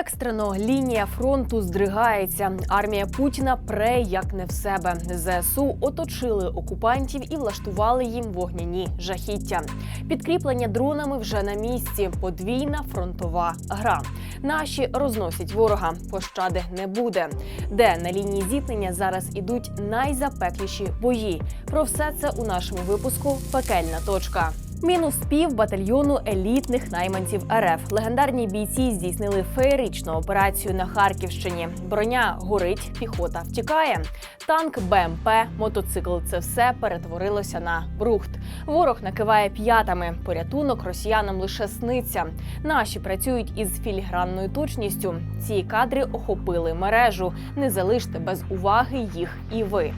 Екстрено лінія фронту здригається. Армія Путіна пре як не в себе. ЗСУ оточили окупантів і влаштували їм вогняні жахіття. Підкріплення дронами вже на місці. Подвійна фронтова гра. Наші розносять ворога. Пощади не буде. Де на лінії зіткнення зараз ідуть найзапекліші бої. Про все це у нашому випуску Пекельна точка. Мінус пів батальйону елітних найманців РФ. Легендарні бійці здійснили феєричну операцію на Харківщині. Броня горить, піхота втікає. Танк, БМП, мотоцикл це все перетворилося на брухт. Ворог накиває п'ятами. Порятунок росіянам лише сниться. Наші працюють із філігранною точністю. Ці кадри охопили мережу. Не залиште без уваги їх і ви.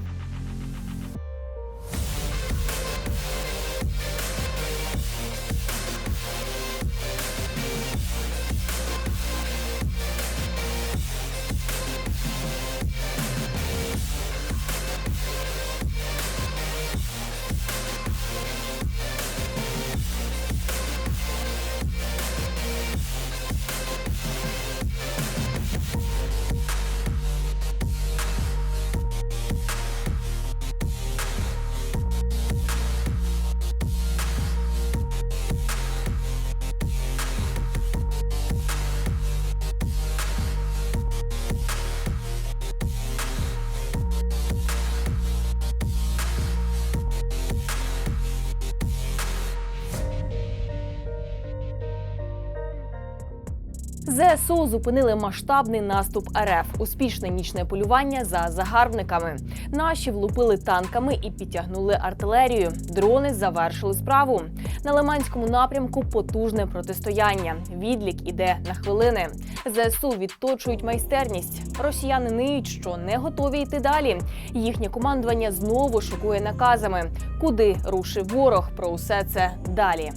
ЗСУ зупинили масштабний наступ РФ, успішне нічне полювання за загарбниками. Наші влупили танками і підтягнули артилерію. Дрони завершили справу. На Лиманському напрямку потужне протистояння. Відлік іде на хвилини. ЗСУ відточують майстерність. Росіяни ниють, що не готові йти далі. Їхнє командування знову шокує наказами. Куди рушив ворог? Про усе це далі.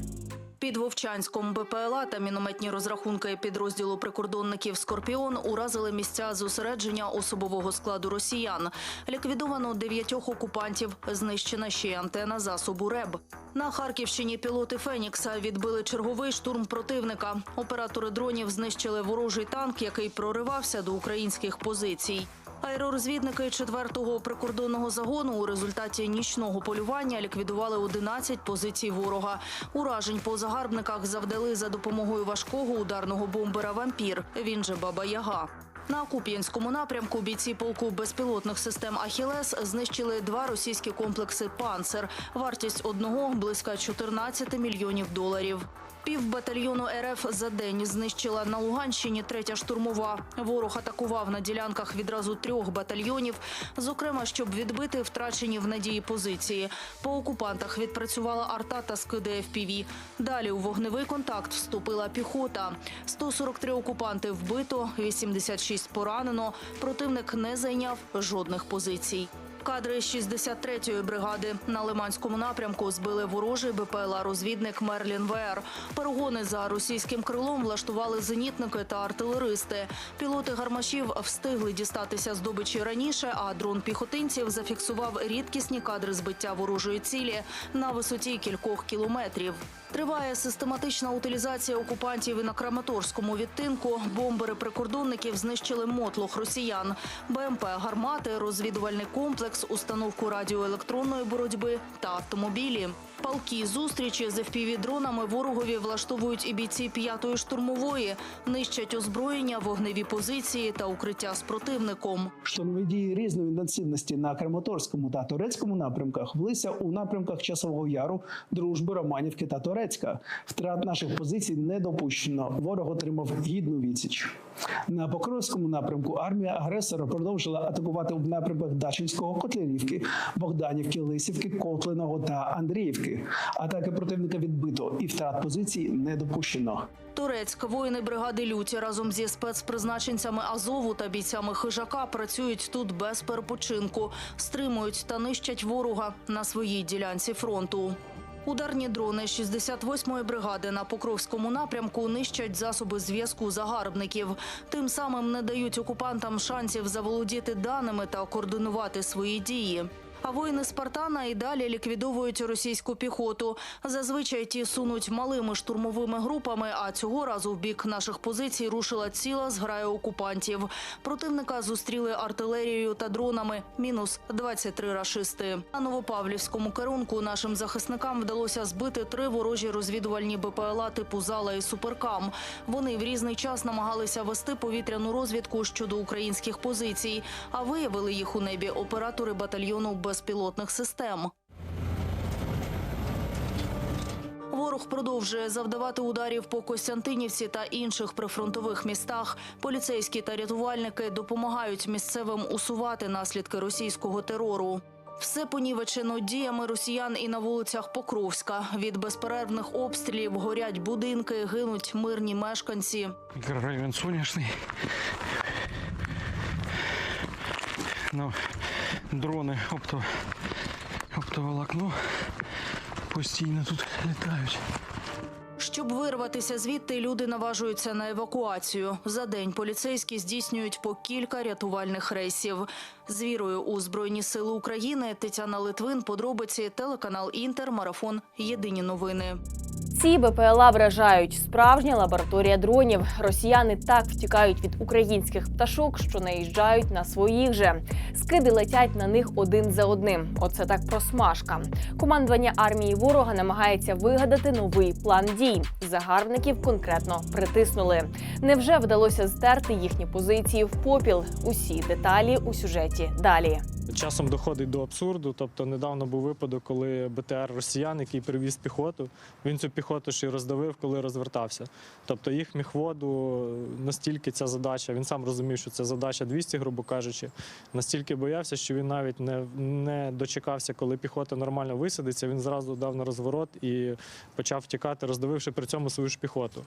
Під Вовчанськом БПЛА та мінометні розрахунки підрозділу прикордонників Скорпіон уразили місця зосередження особового складу росіян. Ліквідовано дев'ятьох окупантів. Знищена ще й антена засобу РЕБ. На Харківщині пілоти Фенікса відбили черговий штурм противника. Оператори дронів знищили ворожий танк, який проривався до українських позицій. Аеророзвідники 4-го прикордонного загону у результаті нічного полювання ліквідували 11 позицій ворога. Уражень по загарбниках завдали за допомогою важкого ударного бомбера «Вампір», він же Баба Яга. На Куп'янському напрямку бійці полку безпілотних систем Ахілес знищили два російські комплекси Панцер. Вартість одного близько 14 мільйонів доларів. Пів батальйону РФ за день знищила на Луганщині третя штурмова. Ворог атакував на ділянках відразу трьох батальйонів, зокрема, щоб відбити втрачені в надії позиції. По окупантах відпрацювала арта та скиди FPV. Далі у вогневий контакт вступила піхота. 143 окупанти вбито, 86 поранено. Противник не зайняв жодних позицій. Кадри 63-ї бригади на Лиманському напрямку збили ворожий БПЛА-розвідник Мерлін ВР. Перегони за російським крилом влаштували зенітники та артилеристи. Пілоти гармашів встигли дістатися здобичі раніше, а дрон піхотинців зафіксував рідкісні кадри збиття ворожої цілі на висоті кількох кілометрів. Триває систематична утилізація окупантів і на Краматорському відтинку. Бомбери прикордонників знищили мотлох росіян, БМП, гармати, розвідувальний комплекс, установку радіоелектронної боротьби та автомобілі. Палки зустрічі з FPV-дронами ворогові влаштовують і бійці п'ятої штурмової, нищать озброєння, вогневі позиції та укриття з противником. Штурмові дії різної інтенсивності на Краматорському та Турецькому напрямках влися у напрямках Часового Яру, Дружби, Романівки та Турецька. Втрат наших позицій не допущено. Ворог отримав гідну відсіч. На Покровському напрямку армія агресора продовжила атакувати в напрямках Дачинського, Котлярівки, Богданівки, Лисівки, Котлиного та Андріївки. Атаки противника відбито і втрат позицій не допущено. Турецьк, воїни бригади Люті разом зі спецпризначенцями Азову та бійцями хижака працюють тут без перепочинку, стримують та нищать ворога на своїй ділянці фронту. Ударні дрони 68-ї бригади на Покровському напрямку нищать засоби зв'язку загарбників. Тим самим не дають окупантам шансів заволодіти даними та координувати свої дії. А воїни Спартана і далі ліквідовують російську піхоту. Зазвичай ті сунуть малими штурмовими групами, а цього разу в бік наших позицій рушила ціла зграя окупантів. Противника зустріли артилерією та дронами. Мінус 23 рашисти. На Новопавлівському керунку нашим захисникам вдалося збити три ворожі розвідувальні БПЛА типу «Зала» і «Суперкам». Вони в різний час намагалися вести повітряну розвідку щодо українських позицій, а виявили їх у небі оператори батальйону безпілотних систем. Ворог продовжує завдавати ударів по Костянтинівці та інших прифронтових містах. Поліцейські та рятувальники допомагають місцевим усувати наслідки російського терору. Все понівечено діями росіян і на вулицях Покровська. Від безперервних обстрілів горять будинки, гинуть мирні мешканці. Мікрорайон сонячний. Ну, дрони опто, оптоволокно постійно тут літають. Щоб вирватися звідти, люди наважуються на евакуацію. За день поліцейські здійснюють по кілька рятувальних рейсів. З вірою у Збройні Сили України Тетяна Литвин, подробиці, телеканал Інтер, марафон. Єдині новини. Ці БПЛА вражають справжня лабораторія дронів. Росіяни так втікають від українських пташок, що наїжджають на своїх же. Скиди летять на них один за одним. Оце так просмажка. Командування армії ворога намагається вигадати новий план дій. Загарбників конкретно притиснули. Невже вдалося стерти їхні позиції в попіл? Усі деталі у сюжеті далі. Часом доходить до абсурду. Тобто недавно був випадок, коли БТР росіян, який привіз піхоту, він цю піхоту ще й роздавив, коли розвертався. Тобто їх міхводу настільки ця задача, він сам розумів, що це задача 200, грубо кажучи, настільки боявся, що він навіть не, не дочекався, коли піхота нормально висадиться. Він зразу дав на розворот і почав втікати, роздавивши при цьому свою ж піхоту.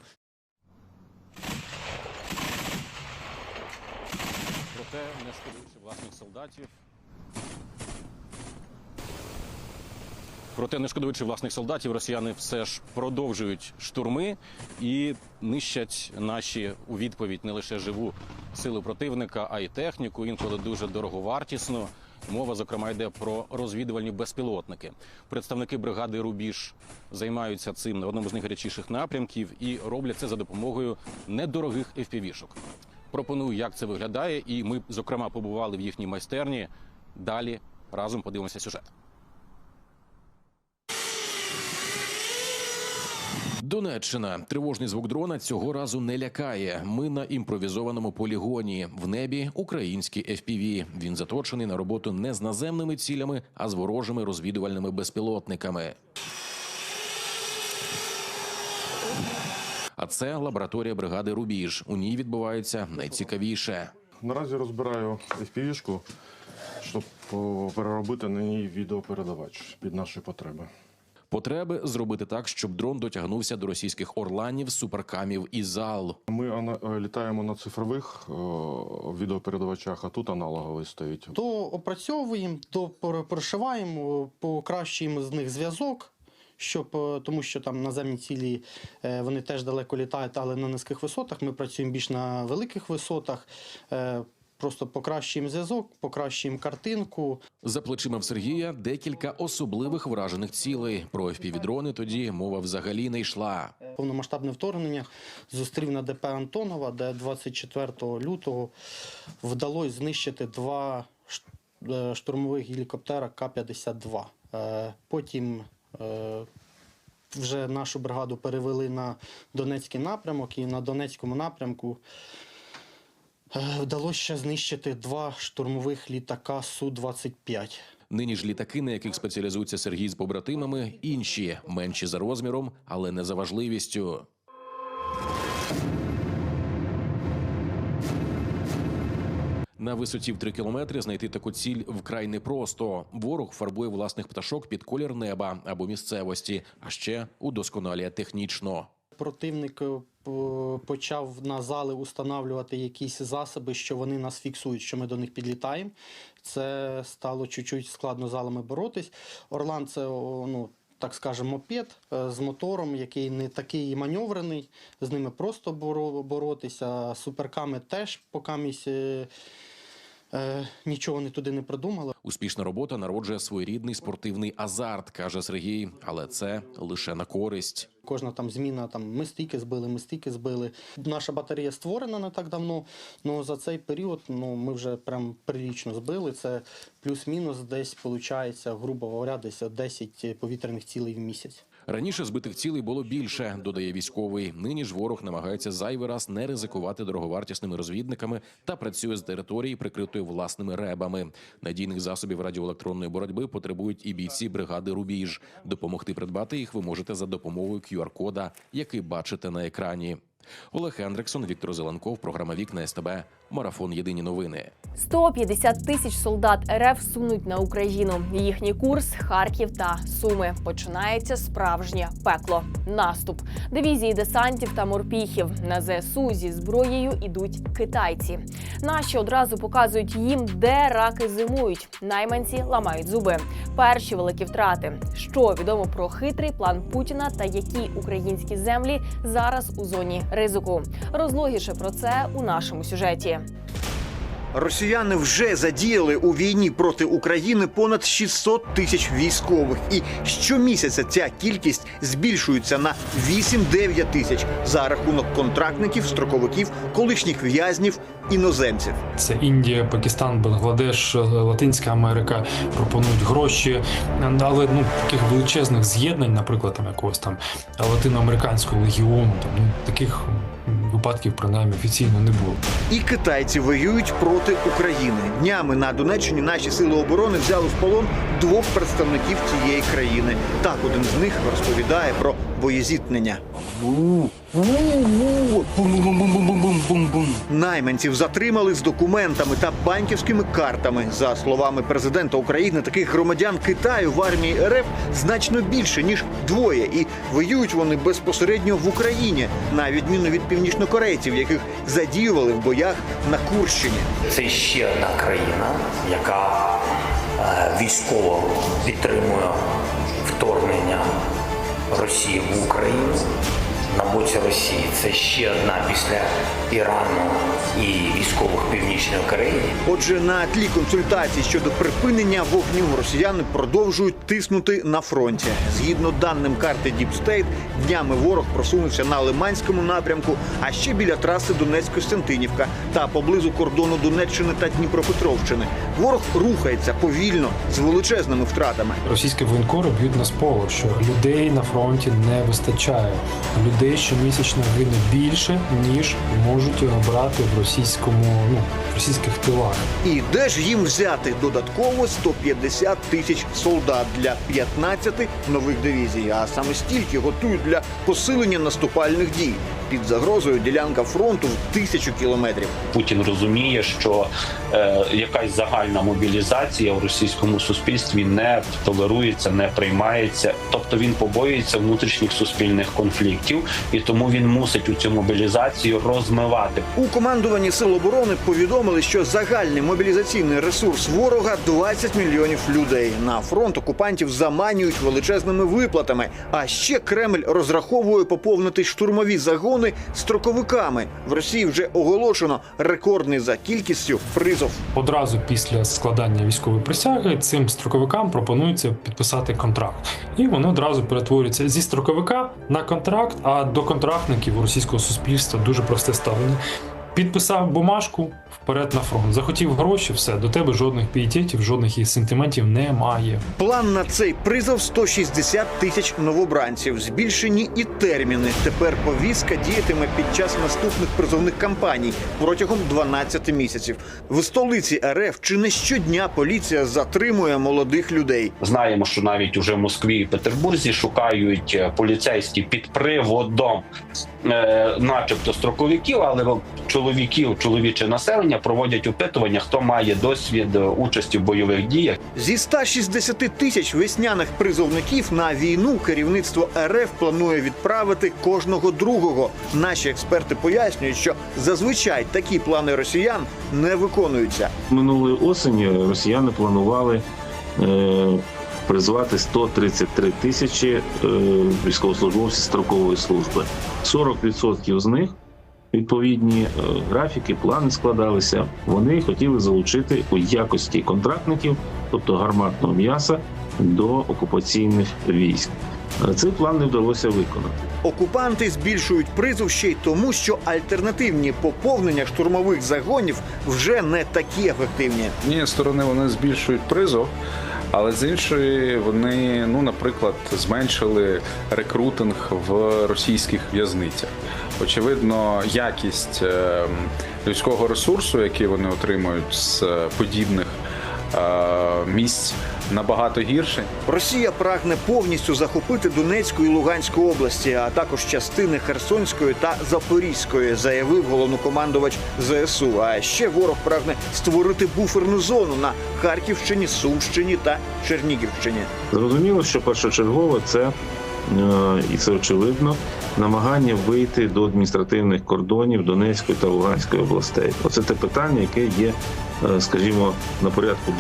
проте не шкодуючи власних солдатів. Проте, не шкодуючи власних солдатів, росіяни все ж продовжують штурми і нищать наші у відповідь не лише живу силу противника, а й техніку, інколи дуже дороговартісну. Мова, зокрема, йде про розвідувальні безпілотники. Представники бригади Рубіж займаються цим на одному з найгарячіших напрямків і роблять це за допомогою недорогих FPV-шок. Пропоную, як це виглядає, і ми, зокрема, побували в їхній майстерні. Далі разом подивимося сюжет. Донеччина. Тривожний звук дрона цього разу не лякає. Ми на імпровізованому полігоні. В небі український FPV. Він заточений на роботу не з наземними цілями, а з ворожими розвідувальними безпілотниками. А це лабораторія бригади Рубіж. У ній відбувається найцікавіше. Наразі розбираю FPV-шку, щоб переробити на ній відеопередавач під наші потреби. Потреби зробити так, щоб дрон дотягнувся до російських орланів, суперкамів і зал. Ми е, літаємо на цифрових відеопередавачах, а тут аналоговий стоїть. то опрацьовуємо, то прошиваємо, покращуємо з них зв'язок, щоб, е, тому що там наземні цілі е, вони теж далеко літають, але на низьких висотах. Ми працюємо більш на великих висотах. Просто покращуємо зв'язок, покращуємо картинку. За плечима в Сергія декілька особливих вражених цілей. Про FPV-дрони тоді мова взагалі не йшла. Повномасштабне вторгнення зустрів на ДП Антонова, де 24 лютого вдалося знищити два е, штурмових гелікоптера К-52. Е, Потім е, вже нашу бригаду перевели на Донецький напрямок, і на Донецькому напрямку вдалося ще знищити два штурмових літака Су-25. Нині ж літаки, на яких спеціалізується Сергій з побратимами, інші менші за розміром, але не за важливістю. На висоті в 3 кілометри знайти таку ціль вкрай непросто. Ворог фарбує власних пташок під колір неба або місцевості, а ще удосконалює технічно. Противник е, почав на зали устанавлювати якісь засоби, що вони нас фіксують, що ми до них підлітаємо. Це стало чуть-чуть складно залами боротись. Орлан це ну. Так скажемо, мопед е, з мотором, який не такий маневрений, з ними просто боротися. Суперками теж е, Е, нічого вони туди не придумали. Успішна робота народжує своєрідний спортивний азарт, каже Сергій, але це лише на користь. Кожна там зміна, там ми стільки збили, ми стільки збили. Наша батарея створена не так давно. Ну за цей період ну ми вже прям прилічно збили. Це плюс-мінус десь виходить, грубо говоря, десь 10 повітряних цілей в місяць. Раніше збитих цілей було більше, додає військовий. Нині ж ворог намагається зайвий раз не ризикувати дороговартісними розвідниками та працює з території, прикритої власними ребами. Надійних засобів радіоелектронної боротьби потребують і бійці бригади Рубіж. Допомогти придбати їх ви можете за допомогою QR-кода, який бачите на екрані. Олег Хендриксон, Віктор Зеленков, програма Вікна СТБ. Марафон Єдині новини. 150 тисяч солдат РФ сунуть на Україну. Їхній курс Харків та Суми. Починається справжнє пекло. Наступ дивізії десантів та морпіхів на ЗСУ зі зброєю ідуть китайці. Наші одразу показують їм, де раки зимують. Найманці ламають зуби. Перші великі втрати. Що відомо про хитрий план Путіна та які українські землі зараз у зоні ризику. Розлогіше про це у нашому сюжеті. Росіяни вже задіяли у війні проти України понад 600 тисяч військових, і щомісяця ця кількість збільшується на 8-9 тисяч за рахунок контрактників, строковиків, колишніх в'язнів, іноземців. Це Індія, Пакистан, Бангладеш, Латинська Америка пропонують гроші, але ну таких величезних з'єднань, наприклад, там якогось там латиноамериканського легіону, там ну таких випадків принаймні офіційно не було. І китайці воюють проти України. Днями на Донеччині наші сили оборони взяли в полон двох представників цієї країни. Так один з них розповідає про боєзіткнення. Найманців затримали з документами та банківськими картами. За словами президента України, таких громадян Китаю в армії РФ значно більше ніж двоє, і воюють вони безпосередньо в Україні, на відміну від північнокорейців, яких задіювали в боях на Курщині. Це ще одна країна, яка е, військово підтримує Росії в Україну на боці Росії. Це ще одна після Ірану і військових Північної Кореї. Отже, на тлі консультацій щодо припинення вогню росіяни продовжують тиснути на фронті. Згідно даним карти Deep State, днями ворог просунувся на Лиманському напрямку, а ще біля траси Донецьк-Костянтинівка та поблизу кордону Донеччини та Дніпропетровщини. Ворог рухається повільно з величезними втратами. Російські воєнкори б'ють на сполох, що людей на фронті не вистачає. Людей щомісячно гине більше ніж можуть брати в російському ну в російських тилах. І де ж їм взяти додатково 150 тисяч солдат для 15 нових дивізій, а саме стільки готують для посилення наступальних дій. Під загрозою ділянка фронту в тисячу кілометрів. Путін розуміє, що е, якась загальна мобілізація в російському суспільстві не толерується, не приймається. Тобто він побоюється внутрішніх суспільних конфліктів, і тому він мусить у цю мобілізацію розмивати. У командуванні сил оборони повідомили, що загальний мобілізаційний ресурс ворога 20 мільйонів людей. На фронт окупантів заманюють величезними виплатами. А ще Кремль розраховує поповнити штурмові загони строковиками. В Росії вже оголошено рекордний за кількістю призов. Одразу після складання військової присяги цим строковикам пропонується підписати контракт, і вони одразу перетворюються зі строковика на контракт. А до контрактників у російського суспільства дуже просте ставлення. Підписав бумажку вперед на фронт. Захотів гроші, все до тебе жодних пієтетів, жодних і сентиментів немає. План на цей призов 160 тисяч новобранців. Збільшені і терміни. Тепер повістка діятиме під час наступних призовних кампаній протягом 12 місяців. В столиці РФ чи не щодня поліція затримує молодих людей. Знаємо, що навіть уже в Москві і Петербурзі шукають е, поліцейські під приводом, е, начебто строковиків, але чоловіків, чоловіче населення проводять опитування, хто має досвід е, участі в бойових діях. Зі 160 тисяч весняних призовників на війну керівництво РФ планує відправити кожного другого. Наші експерти пояснюють, що зазвичай такі плани росіян не виконуються. Минулої осені росіяни планували е, призвати 133 тисячі е, військовослужбовців строкової служби. 40% з них відповідні е, графіки, плани складалися. Вони хотіли залучити у якості контрактників, тобто гарматного м'яса, до окупаційних військ. Е, Цей план не вдалося виконати. Окупанти збільшують призов ще й тому, що альтернативні поповнення штурмових загонів вже не такі ефективні. З однієї сторони вони збільшують призов, але з іншої вони, ну, наприклад, зменшили рекрутинг в російських в'язницях. Очевидно, якість е, людського ресурсу, який вони отримують з е, подібних е, місць, набагато гірше. Росія прагне повністю захопити Донецьку і Луганську області, а також частини Херсонської та Запорізької, заявив головнокомандувач ЗСУ. А ще ворог прагне створити буферну зону на Харківщині, Сумщині та Чернігівщині. Зрозуміло, що першочергово це і це очевидно намагання вийти до адміністративних кордонів Донецької та Луганської областей. Оце те питання, яке є, е, скажімо, на порядку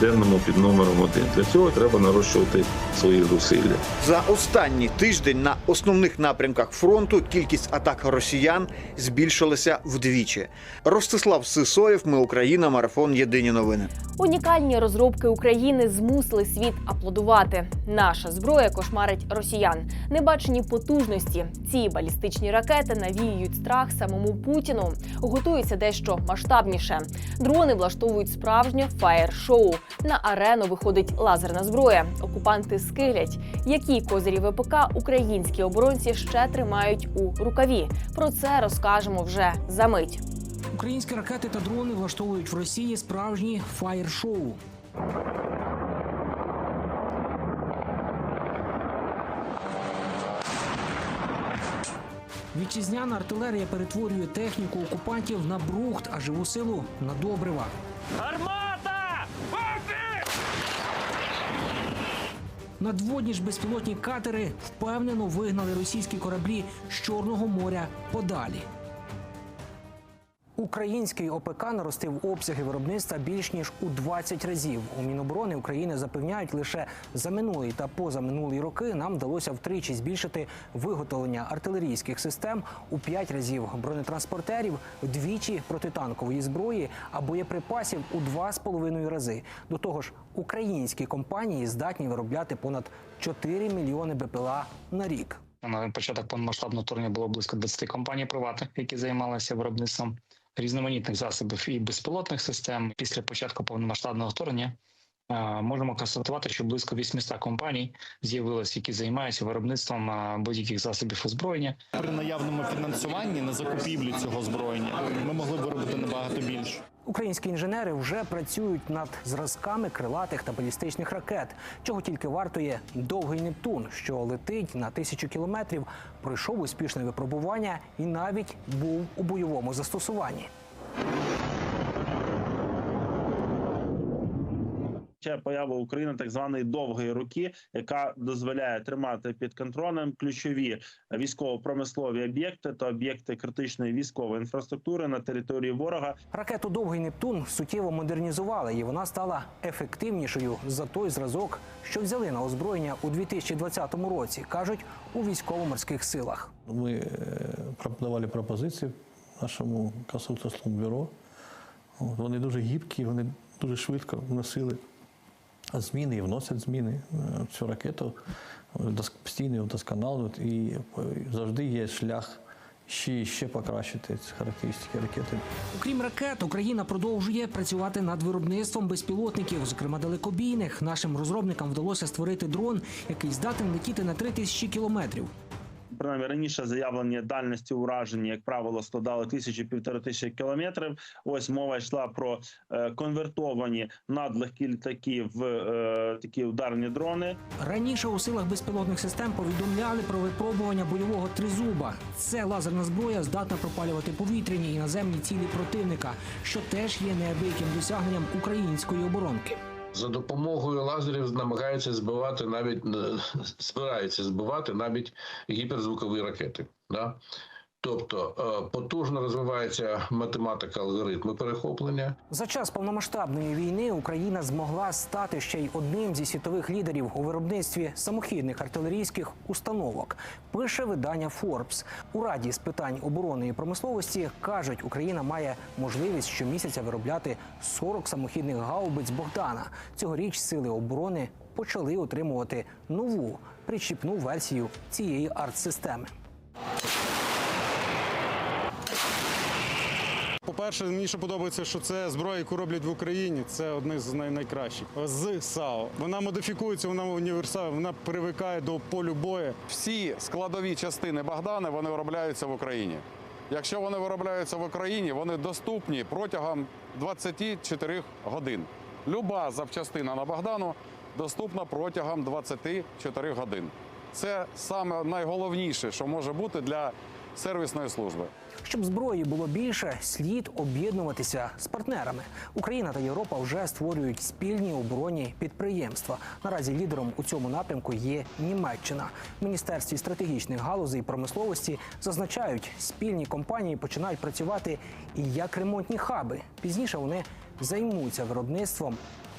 денному під номером один. Для цього треба нарощувати свої зусилля. За останній тиждень на основних напрямках фронту кількість атак росіян збільшилася вдвічі. Ростислав Сисоєв, ми Україна, марафон Єдині новини. Унікальні розробки України змусили світ аплодувати. Наша зброя кошмарить росіян. Небачені потужності. Ці балістичні ракети навіюють страх самому Путіну. Готуються дещо масштабніше. Дрони влаштовують справжнє фаєр-шоу. На арену виходить лазерна зброя. Окупанти скилять. Які козирі ВПК українські оборонці ще тримають у рукаві. Про це розкажемо вже за мить. Українські ракети та дрони влаштовують в Росії справжні фаєр-шоу. Вітчизняна артилерія перетворює техніку окупантів на брухт, а живу силу на добрива. Гармата! Надводні ж безпілотні катери впевнено вигнали російські кораблі з Чорного моря подалі. Український ОПК наростив обсяги виробництва більш ніж у 20 разів. У Міноборони України запевняють, лише за минулий та позаминулі роки нам вдалося втричі збільшити виготовлення артилерійських систем у 5 разів, бронетранспортерів вдвічі протитанкової зброї, а боєприпасів у 2,5 рази. До того ж, українські компанії здатні виробляти понад 4 мільйони БПЛА на рік. На початок повномасштабного вторгнення було близько 20 компаній приватних, які займалися виробництвом різноманітних засобів і безпілотних систем. Після початку повномасштабного вторгнення можемо констатувати, що близько 800 компаній з'явилось, які займаються виробництвом будь-яких засобів озброєння. При наявному фінансуванні на закупівлю цього озброєння ми могли виробити набагато більше. Українські інженери вже працюють над зразками крилатих та балістичних ракет, чого тільки вартує довгий Нептун, що летить на тисячу кілометрів, пройшов успішне випробування і навіть був у бойовому застосуванні. Ще поява України так званої довгої руки, яка дозволяє тримати під контролем ключові військово-промислові об'єкти та об'єкти критичної військової інфраструктури на території ворога. Ракету Довгий Нептун суттєво модернізували, і вона стала ефективнішою за той зразок, що взяли на озброєння у 2020 році, кажуть у військово-морських силах. Ми е, пропонували пропозиції нашому консультаційному бюро. Вони дуже гібкі, вони дуже швидко вносили зміни і вносять зміни е, в цю ракету, постійно вдосконалюють, і завжди є шлях ще ще покращити ці характеристики ракети. Окрім ракет, Україна продовжує працювати над виробництвом безпілотників, зокрема далекобійних. Нашим розробникам вдалося створити дрон, який здатен летіти на 3000 кілометрів. Принаймні раніше заявлені дальності ураження, як правило, складали тисячу півтори тисячі кілометрів. Ось мова йшла про е, конвертовані надлегкі літаки в е, такі ударні дрони. Раніше у силах безпілотних систем повідомляли про випробування бойового тризуба. Це лазерна зброя здатна пропалювати повітряні і наземні цілі противника, що теж є неабияким досягненням української оборонки. За допомогою лазерів намагаються збивати навіть збираються збивати навіть гіперзвукові ракети. Да? Тобто е, потужно розвивається математика алгоритми перехоплення. За час повномасштабної війни Україна змогла стати ще й одним зі світових лідерів у виробництві самохідних артилерійських установок. Пише видання Forbes. У раді з питань оборони і промисловості кажуть, Україна має можливість щомісяця виробляти 40 самохідних гаубиць Богдана. Цьогоріч сили оборони почали отримувати нову причіпну версію цієї артсистеми. По-перше, мені ще подобається, що це зброя, яку роблять в Україні. Це одне з найкращих. З САУ. Вона модифікується, вона універсальна, вона привикає до полю бою. Всі складові частини Богдана вони виробляються в Україні. Якщо вони виробляються в Україні, вони доступні протягом 24 годин. Люба запчастина на Богдану доступна протягом 24 годин. Це саме найголовніше, що може бути для сервісної служби. Щоб зброї було більше, слід об'єднуватися з партнерами. Україна та Європа вже створюють спільні оборонні підприємства. Наразі лідером у цьому напрямку є Німеччина. В міністерстві стратегічних галузей промисловості зазначають, спільні компанії починають працювати і як ремонтні хаби. Пізніше вони займуться виробництвом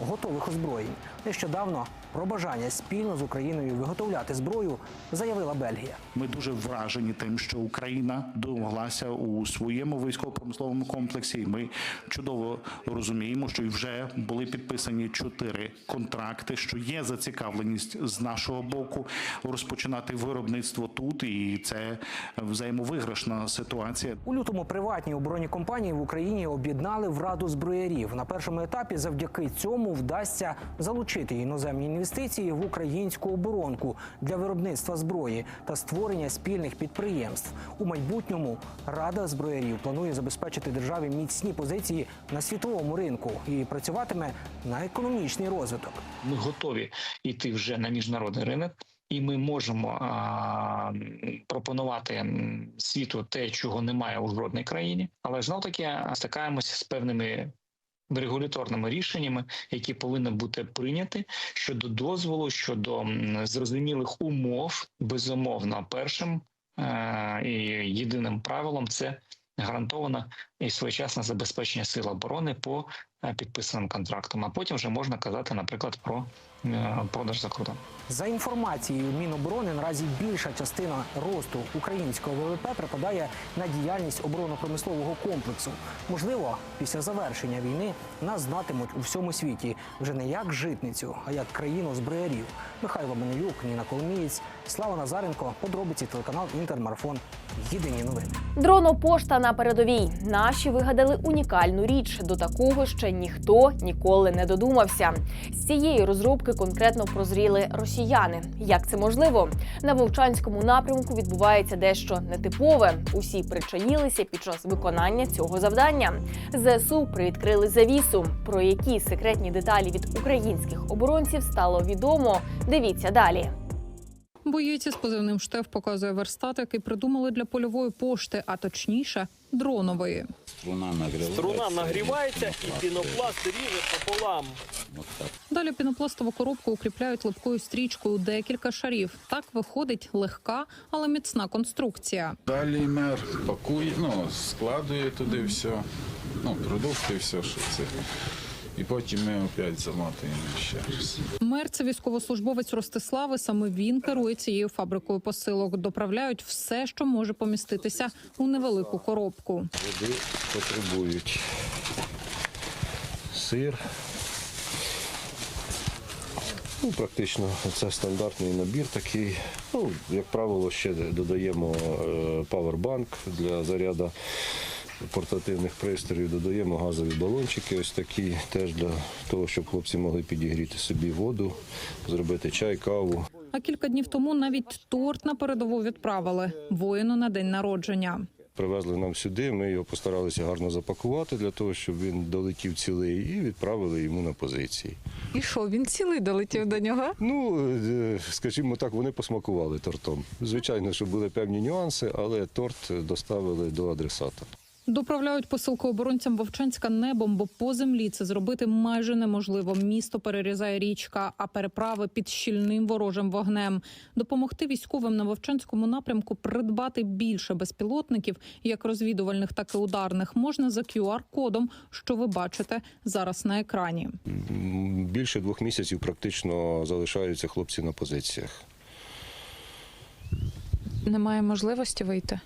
готових озброєнь. Нещодавно про бажання спільно з Україною виготовляти зброю заявила Бельгія. Ми дуже вражені тим, що Україна домоглася у своєму військово-промисловому комплексі. І Ми чудово розуміємо, що вже були підписані чотири контракти, що є зацікавленість з нашого боку розпочинати виробництво тут, і це взаємовиграшна ситуація. У лютому приватні оборонні компанії в Україні об'єднали в раду зброярів. На першому етапі завдяки цьому вдасться залучити іноземні інвестиції в українську оборонку для виробництва зброї та створення спільних підприємств. У майбутньому рада зброярів планує забезпечити державі міцні позиції на світовому ринку і працюватиме на економічний розвиток. Ми готові йти вже на міжнародний ринок. І ми можемо а, пропонувати світу те, чого немає у жодній країні, але знов таки стикаємося з певними регуляторними рішеннями, які повинні бути прийняті щодо дозволу, щодо зрозумілих умов. Безумовно, першим е, і єдиним правилом це гарантовано і своєчасне забезпечення сил оборони по підписаним контрактам. А потім вже можна казати, наприклад, про е, продаж за кордон. За інформацією Міноборони, наразі більша частина росту українського ВВП припадає на діяльність оборонно-промислового комплексу. Можливо, після завершення війни нас знатимуть у всьому світі вже не як житницю, а як країну зброярів. Михайло Менелюк, Ніна Коломієць, Слава Назаренко, подробиці телеканал Інтермарафон. Єдині новини. Дронопошта на передовій. Наші вигадали унікальну річ. До такого ще ніхто ніколи не додумався. З цієї розробки конкретно прозріли росіяни. Як це можливо? На вовчанському напрямку відбувається дещо нетипове. Усі причаїлися під час виконання цього завдання. ЗСУ привідкрили завісу. Про які секретні деталі від українських оборонців стало відомо. Дивіться далі. Боєць із позивним штеф показує верстат, який придумали для польової пошти, а точніше дронової. Струна нагрівається. Струна нагрівається і пінопласт ріже пополам. Далі пінопластову коробку укріпляють липкою стрічкою декілька шарів. Так виходить легка, але міцна конструкція. Далі мер пакує, ну, складує туди все, ну, продукти, все, що це. І потім ми опять замотуємо ще раз. Мер це військовослужбовець Ростислави. Саме він керує цією фабрикою посилок. Доправляють все, що може поміститися у невелику коробку. Води потребують сир. Ну, практично це стандартний набір такий. Ну, як правило, ще додаємо е, павербанк для заряду портативних пристроїв, додаємо газові балончики, ось такі, теж для того, щоб хлопці могли підігріти собі воду, зробити чай, каву. А кілька днів тому навіть торт на передову відправили воїну на день народження. Привезли нам сюди, ми його постаралися гарно запакувати для того, щоб він долетів цілий, і відправили йому на позиції. І що він цілий долетів до нього? Ну, е, скажімо так, вони посмакували тортом. Звичайно, що були певні нюанси, але торт доставили до адресата. Доправляють посилку оборонцям Вовчанська небом, бо по землі це зробити майже неможливо. Місто перерізає річка, а переправи під щільним ворожим вогнем. Допомогти військовим на Вовчанському напрямку придбати більше безпілотників, як розвідувальних, так і ударних, можна за QR-кодом, що ви бачите зараз на екрані. Більше двох місяців практично залишаються хлопці на позиціях. Немає можливості вийти.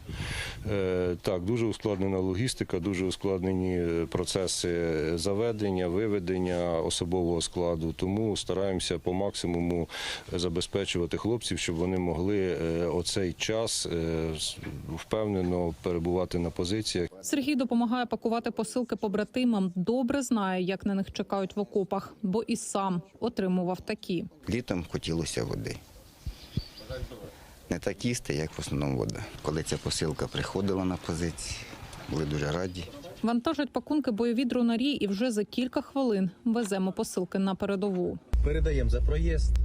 Е, Так, дуже ускладнена логістика, дуже ускладнені е, процеси заведення, виведення особового складу. Тому стараємося по максимуму забезпечувати хлопців, щоб вони могли е, оцей час е, впевнено перебувати на позиціях. Сергій допомагає пакувати посилки побратимам. Добре знає, як на них чекають в окопах, бо і сам отримував такі. Літом хотілося води. Не так їсти, як в основному вода. Коли ця посилка приходила на позиції, були дуже раді. Вантажать пакунки бойові дронарі, і вже за кілька хвилин веземо посилки на передову. Передаємо за проїзд.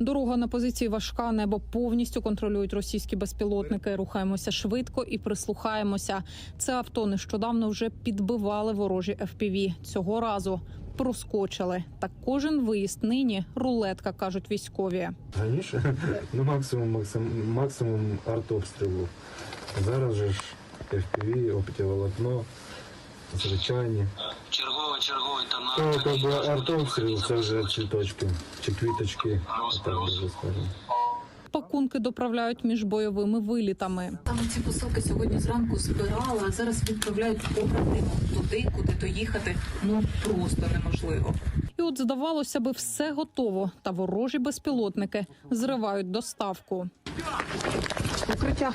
Дорога на позиції важка, небо повністю контролюють російські безпілотники. Рухаємося швидко і прислухаємося. Це авто нещодавно вже підбивали ворожі FPV. Цього разу проскочили. Та кожен виїзд нині рулетка кажуть військові. Раніше ну, максимум, максимум, максимум артобстрілу. Зараз же ж FPV, оптіволокно, звичайні. Черговий, черговий там Ну, как би артобстріл це вже цвіточки чи квіточки, так би скажемо. Пакунки доправляють між бойовими вилітами. Там ці посилки сьогодні зранку збирали, а зараз відправляють побратимам туди, куди доїхати ну просто неможливо. І от здавалося би, все готово, та ворожі безпілотники зривають доставку. Укриття.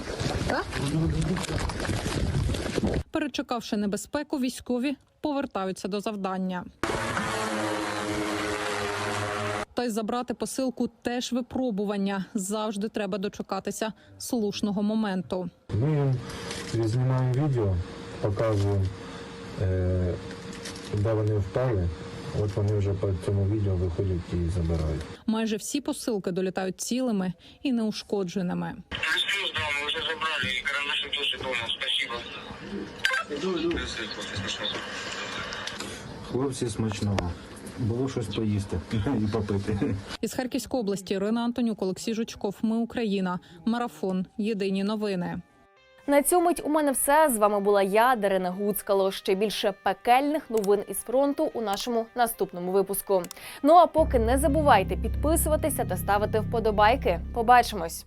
Перечекавши небезпеку, військові повертаються до завдання. Та й забрати посилку теж випробування. Завжди треба дочекатися слушного моменту. Ми знімаємо відео, показуємо, е, де вони впали. От вони вже по цьому відео виходять і забирають. Майже всі посилки долітають цілими і неушкодженими. Хлопці смачного. Було щось поїсти і попити. Із Харківської області Ірина Антонюк, Олексій Жучков. Ми Україна. Марафон. Єдині новини. На цю мить у мене все. З вами була я, Дарина Гуцкало. Ще більше пекельних новин із фронту у нашому наступному випуску. Ну а поки не забувайте підписуватися та ставити вподобайки. Побачимось.